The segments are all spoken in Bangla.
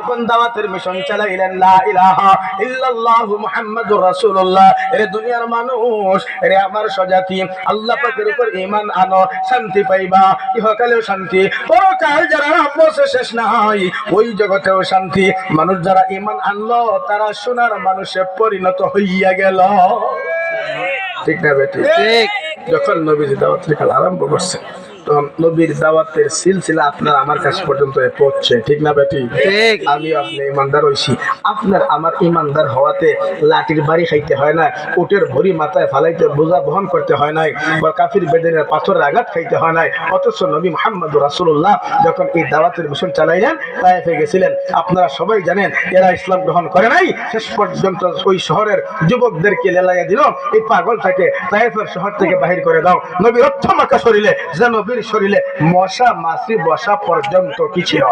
যখন দাওয়াতের মিশন চালাইলেন? লা ইলাহা ইল্লাল্লাহু মুহাম্মাদুর রাসূলুল্লাহ। এর দুনিয়ার মানুষ এর আমার স্বজাতি আল্লাহ পাকের উপর ঈমান আনো শান্তি পাইবা ইহকালেও শান্তি। পরকাল যারা বসে শেষ নাই ওই জগতেও শান্তি। মানুষ যারা ঈমান আনলো তারা সোনার মানুষে পরিণত হইয়া গেল। ঠিক না বেটি? ঠিক। যখন নবীজি দাওয়াতের আরম্ভ করছে নবীর দাওয়াতের সিলসিলা আপনার আমার কাছে পর্যন্ত পৌঁছছে ঠিক না বেটি? আমি আপনি ইমানদার হইছি। আপনার আমার ইমানদার হওয়াতে লাঠির বাড়ি খাইতে হয় না উটের ভরি মাথায় ফালাইতে বোঝা বহন করতে হয় নাই বা কাফির বেদিনের পাথরের আঘাত খাইতে হয় নাই। অথচ নবী মোহাম্মদ রাসুল্লাহ যখন এই দাওয়াতের মিশন চালাইলেন তাইফে গেছিলেন। আপনারা সবাই জানেন এরা ইসলাম গ্রহণ করে নাই। শেষ পর্যন্ত ওই শহরের যুবকদেরকে লেলাইয়া দিল। এই পাগলটাকে তাইফের শহর থেকে বাহির করে দাও। নবীর অর্থ মাখা শরীরে যে নবীর শরীরে মশা মাসি বসা পর্যন্ত কি ছিল?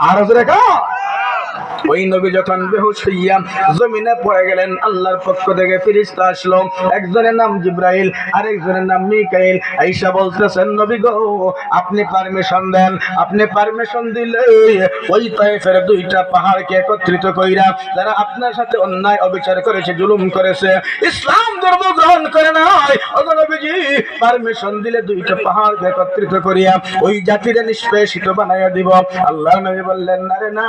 আর রেখা ওই নবী যখন বেহুশ হইয়া জমিনে পড়ে গেলেন, আল্লাহর পক্ষ থেকে ফিরিস্তা আসলো। একজনের নাম জিব্রাইল, আরেকজনের নাম মিকাইল। আইসা বলতেছেন, নবী গো, আপনি পারমিশন দেন, আপনি পারমিশন দিলে ওই তাইফের দুইটা পাহাড়কে একত্রিত কইরা যারা আপনার সাথে অন্যায় অবিচার করেছে, জুলুম করেছে, ইসলাম ধর্ম গ্রহণ করে নাই। নবীজি পারমিশন দিলে দুইটা পাহাড়কে একত্রিত করিয়া ওই জাতিরে নিষ্পেষিত বানাইয়া দিব। আল্লাহ নবী বললেন না রে না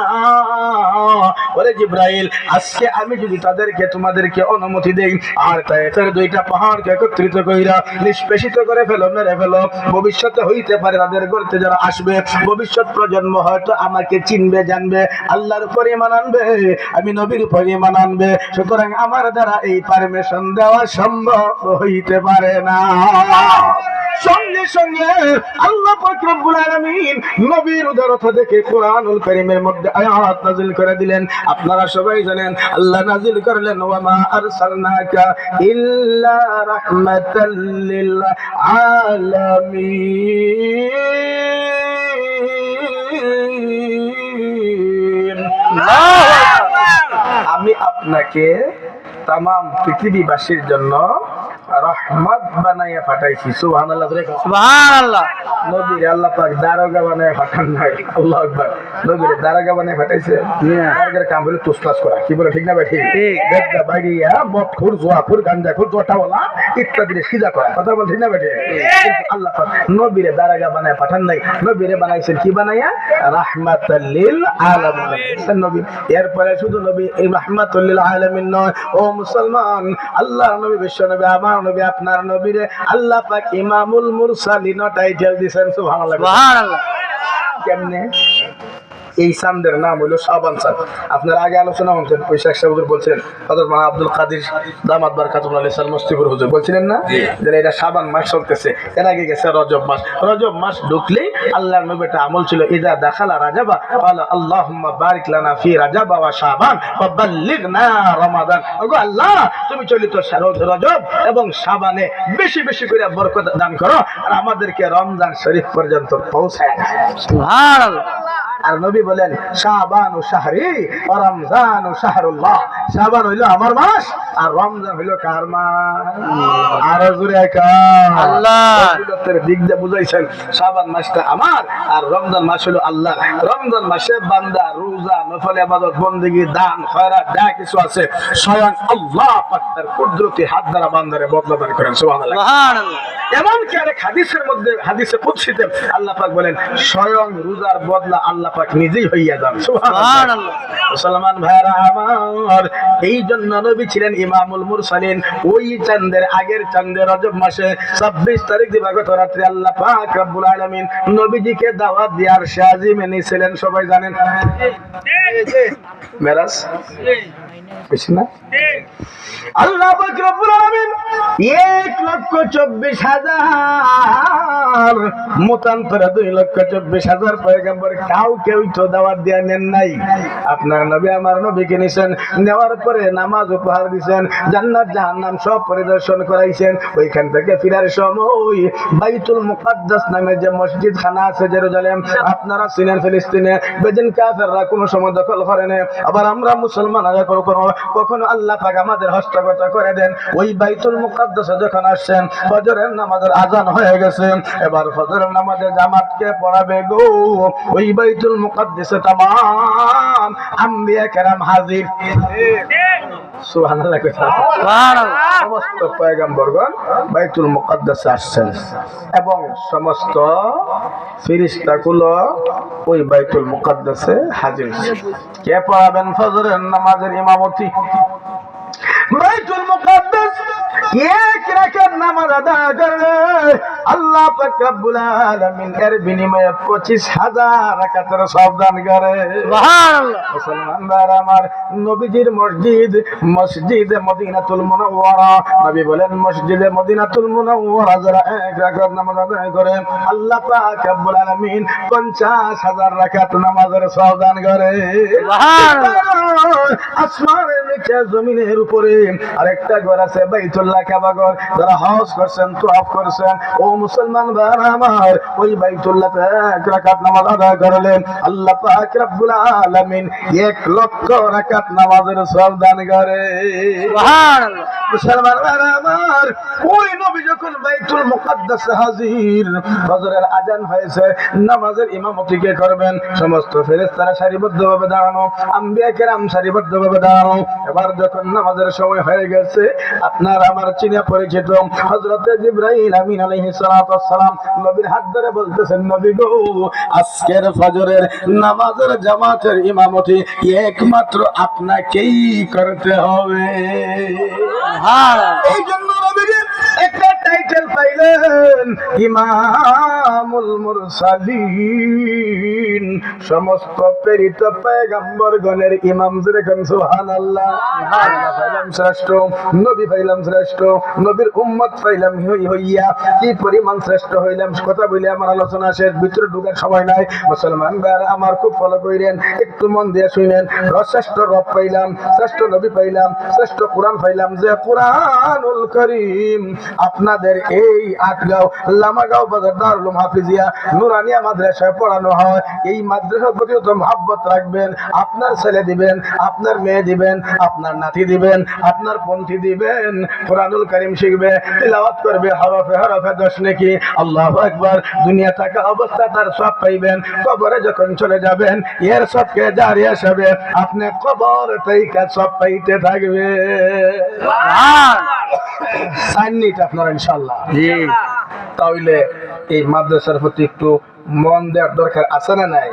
ওরে জিব্রাইল, আজকে আমি যদি তাদেরকে, তোমাদেরকে অনুমতি দেই, আর তাইফের দুইটা পাহাড়কে একত্রিত কইরা নিষ্পেষিত করে ফেলো, মেরে ফেলো, ভবিষ্যতে হইতে পারে তাদের গড়তে যারা আসবে, ভবিষ্যৎ প্রজন্ম হয়তো আমাকে চিনবে, জানবে, আল্লাহর উপর ইমান আনবে, আমি নবীর উপর ইমান আনবে, সুতরাং আমার দ্বারা এই পারমিশন দেওয়া সম্ভব হইতে পারে না। সঙ্গে সঙ্গে আল্লাহ রব্বুল আলামিন নবীর উদারতা দেখে কোরআনুল কারীমের মধ্যে আয়াত নাযিল করে দিলেন। আপনারা সবাই জানেন আল্লাহ নাযিল করলেন ওয়া মা আরসালনাকা ইল্লা রাহমাতাল লিল আলামিন। আমি আপনাকে তাম পৃথিবীবাসীর জন্য রহমত বানাইয়া পাঠাইছি সুবহানাল্লাহ সুবহানাল্লাহ। নবীর আল্লাহ পাক দারোগা বানায় পাঠান নাই আল্লাহ আকবার। নবীর দারোগা বানায় পাঠাইছে সরকারের কাম বলে তুসতাস করা। কি বলে ঠিক না ভাই? ঠিক। বেদা বাইরিয়া মদ খুর জোয়া খুর গাঞ্জা খুর জটাওয়ালা ইত্যাদি সিজা করা। কথা বল ঠিক না ভাই? আল্লাহ পাক নবীরে দারোগা বানায় পাঠান নাই। নবীরে বানাইছেন কি বানাইয়া? রাহমাতাল্লিল আলামিন। নবী এরপরে শুধু নবী এই রাহমাতুল্লিল আলামিন নয়। ও মুসলমান আল্লাহ নবী বিশ্ব নবী আমার নবী আপনার নবীরে আল্লাহ পাক ইমামুল মুরসালিন টাইটেল দিছেন সুবহানাল্লাহ। সুবহানাল্লাহ। কেমনে? এই চান্দের নাম হলো শাবান চাঁদ আপনার আগে আলোচনা হচ্ছেন পয়সা একশো হুজুর বলছেন হযরত মাওলানা আব্দুল কাদির দামাত বারকাতুল আলী সাল মুস্তিফুর হুজুর। বলছিলেন না? যে এটা শাবান মাস চলতেছে। এর আগে গেছে রজব মাস। রজব মাস ঢুকলেই আল্লাহর নবীটা আমল ছিল ইদা দাখালা রাজাবা ক্বালা আল্লাহুম্মা বারিক লানা ফি রাজাবা ওয়া শাবান ওয়া বাল্লিগনা রমাদান ওগো আল্লাহ তুমি চলিত শারদ রজব এবং শাবানে বেশি বেশি করে বরকত দান করো আর আমাদেরকে রমজান শরীফ পর্যন্ত পৌঁছায় সুবহানাল্লাহ। আর নবী বলেন শাবান ও শাহরি রমজান ও শাহরুল্লাহ। শাবান হইল আমার মাস আর রমজান হইল কার মাস? আর আল্লাহ। দিক দিয়ে বুঝাইছেন শাবান মাসটা আমার আর রমজান মাস হলো আল্লাহ। রমজান মাসে বান্দা রোজা নফল ইবাদত বন্দেগী দান খয়রাত যা কিছু আছে স্বয়ং আল্লাহ পাক তার কুদরতি হাত দ্বারা বান্দারে বদলা দান করেন সুবহানাল্লাহ। সুবহানাল্লাহ। এমনকি অনেক হাদিসের মধ্যে, হাদিসে কুৎসিতে আল্লাহ পাক বলেন, স্বয়ং রোজার বদলা আল্লাহ পাক নিজেই হইয়া যান। মুসলমান ভাইরা আমার, এই জন্য নবী ছিলেন ইমামুল মুরসালিন। ওই চাঁদের আগের চাঁদের রজব মাসে ছাব্বিশ তারিখ দিবাগত রাত্রে আল্লাহ পাক রব্বুল আলামিন নবীজিকে দাওয়াত দিয়ার শাজিমে নিয়েছিলেন সবাই জানেন। মেরাজ? না? আল্লাহ পাক রব্বুল আলামিন এক লক্ষ চব্বিশ হাজার, মতান্তরে দুই লক্ষ চব্বিশ হাজার পয়গম্বর, কাউ কেউ তো দাওয়াত দিয়া নেন নাই। আপনার নবী আমার নবীকে নিছেন, নেওয়ার পরে নামাজ উপহার দিছেন, জান্নাত, জাহান্নাম সব পরিদর্শন করাইছেন, ওইখান থেকে ফিরার সময় বাইতুল মুকাদ্দাস নামে যে মসজিদ খানা আছে জেরুজালেম, আপনারা চিনেন ফিলিস্তিনে, বেদিন কাফেররা কোনো সময় দখল করে না আবার আমরা মুসলমানরা কখনো কখনো আল্লাহ পাক আমাদের হস্তগত করে দেন। ওই বাইতুল মুকাদ্দাসে যখন আসছেন ফজরের নামাজের আজান হয়ে গেছে। এবার ফজরের নামাজের জামাতকে পড়াবে গো। ওই বাইতুল মুকাদ্দাসে তামাম আম্বিয়া কেরাম হাজির। সুবহানাল্লাহ সমস্ত পয়গম্বরগণ বাইতুল মুকদ্দাসে আসছেন। এবং সমস্ত ফিরিস্তাগুলো ওই বাইতুল মুকদ্দাসে হাজির। কে পড়াবেন ফজরের নামাজের ইমামতি? বাইতুল মুকদ্দাস এক রাকাত নামাজ আদায় করলে আল্লাহ পাক রব্বুল আলামিন এর বিনিময়ে 25000 রাকাতের সওয়াব দান করে। সুবহানাল্লাহ। মুসলমানরা আমার নবীজির মসজিদ মসজিদে মদিনাতুল মুনাওয়ারা। নবী বলেন মসজিদে মদিনাতুল মুনাওয়ারা যারা এক রাকাত নামাজ আদায় করে আল্লাহ পাক রব্বুল আলামিন 50000 রাকাত নামাজের সওয়াব দান করে। সুবহানাল্লাহ। আসমানের নিচে জমিনের উপরে আরেকটা ঘর আছে বাইতুল্লাহ কাবা ঘর। যারা হজ করছেন, তোয়াফ করছেন, ও মুসলমান ভাই আমার, ওই বাইতুল্লাহ এক রাকাত নামাজ আদায় করলেন। আল্লাহ পাক রব্বুল আলামিন এক লক্ষ রাকাত নামাজের সওয়াব দান করে। সুবহানাল্লাহ। মুসলমান ভাইরা আমার, ওই নবী যখন বাইতুল হাজির হয়েছে, নামাজের ইমামতি কে করবেন? সমস্ত ফেরেশতারা সারিবদ্ধভাবে দাঁড়ানো, আম্বিয়া সারিবদ্ধভাবে দাঁড়ানো। এবার যখন নামাজের সময় হয়ে গেছে, আপনার আমার চিনে পরিচিত, হযরতে জিবরাইল আমিন নবীর হাত ধরে বলতেছেন, নবী গো, আজকের ফজরের নামাজের জামাতের ইমামতি একমাত্র আপনাকেই করতে হবে? এই জন্য টাইটেল পাইলেন ইমামুল মুরসালিন। সমস্ত প্রেরিত পেগম্বর গণের ইমাম যেরকম সুবহানাল্লাহ। আল্লাহ পাইলাম শ্রেষ্ঠ, নবী পাইলাম শ্রেষ্ঠ, নবীর উম্মত পাইলাম হইয়া। কি পরিমাণ শ্রেষ্ঠ হইলাম, কথা বলে আমার আলোচনা শেষ, ভিতরে ঢুকার সময় নাই। মুসলমান ভাইরা আমার খুব ফলো কইলেন একটু মন দিয়ে শুনেন। শ্রেষ্ঠ রব পাইলাম, শ্রেষ্ঠ নবী পাইলাম, শ্রেষ্ঠ কোরআন পাইলাম যে কোরআনুল করিম। আপনাদের এই আটগাঁও লামাগাঁও বাজার দারুল হাফিজিয়া নুরানিয়া মাদ্রাসায় পড়ানো হয়। এই মাদ্রাসার প্রতি মহাব্বত রাখবেন। আপনার ছেলে দিবেন, আপনার মেয়ে দিবেন, আপনার নাতি দিবেন, আপনার পন্থী দিবেন, কোরআনুল করিম শিখবে, তিলাওয়াত করবে, হরফে হরফে দশ নাকি। আল্লাহ একবার দুনিয়া থাকা অবস্থা তার সব পাইবেন। কবরে যখন চলে যাবেন, এর সবকে জারি হিসাবে আপনি কবর থেকে সব পাইতে থাকবে সাইনিট আপনারা ইনশাল্লাহ জি। তাহলে এই মাদ্রাসার প্রতি একটু মন দেওয়ার দরকার আছে না নাই?